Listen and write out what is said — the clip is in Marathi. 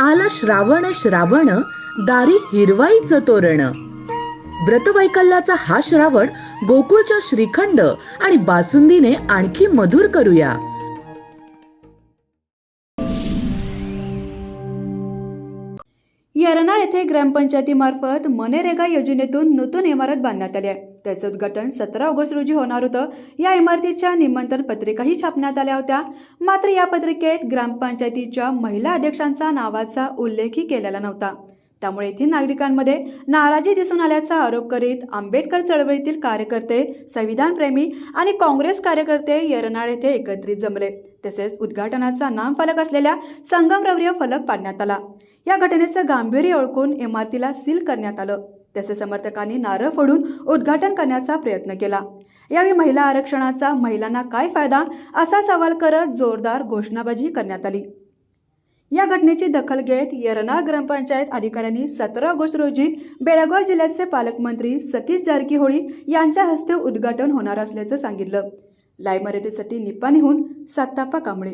आला श्रावण श्रावण दारी हिरवाईचं तोरण. व्रतवैकल्याचा हा श्रावण गोकुळच्या श्रीखंड आणि बासुंदीने आणखी मधुर करूया. यरनाळ येथे ग्रामपंचायतीमार्फत मनरेगा योजनेतून नूतन इमारत बांधण्यात आली आहे. त्याचं उद्घाटन सतरा ऑगस्ट रोजी होणार होतं. या इमारतीच्या निमंत्रण पत्रिकाही छापण्यात आल्या होत्या. मात्र या पत्रिकेत ग्रामपंचायतीच्या महिला अध्यक्षांचा नावाचा उल्लेखही केलेला नव्हता. त्यामुळे येथील नागरिकांमध्ये नाराजी दिसून आल्याचा आरोप करीत आंबेडकर चळवळीतील कार्यकर्ते संविधानप्रेमी आणि काँग्रेस कार्यकर्ते येरनाळ येथे एकत्रित जमले. तसेच उद्घाटनाचा नामफलक असलेल्या संगमरवरीय फलक पाडण्यात आला. या घटनेचं गांभीर्य ओळखून इमारतीला सील करण्यात आलं. त्याचे समर्थकांनी नारळ फोडून उद्घाटन करण्याचा प्रयत्न केला. यावेळी महिला आरक्षणाचा महिलांना काय फायदा असा सवाल करत जोरदार घोषणाबाजी करण्यात आली. या घटनेची दखल घेत येरनाळ ग्रामपंचायत अधिकाऱ्यांनी सतरा ऑगस्ट रोजी बेळगाव जिल्ह्याचे पालकमंत्री सतीश जारकीहोळी यांच्या हस्ते उद्घाटन होणार असल्याचं सांगितलं. लाईव्ह मराठीसाठी निपाणीहून सातापा कांबळे.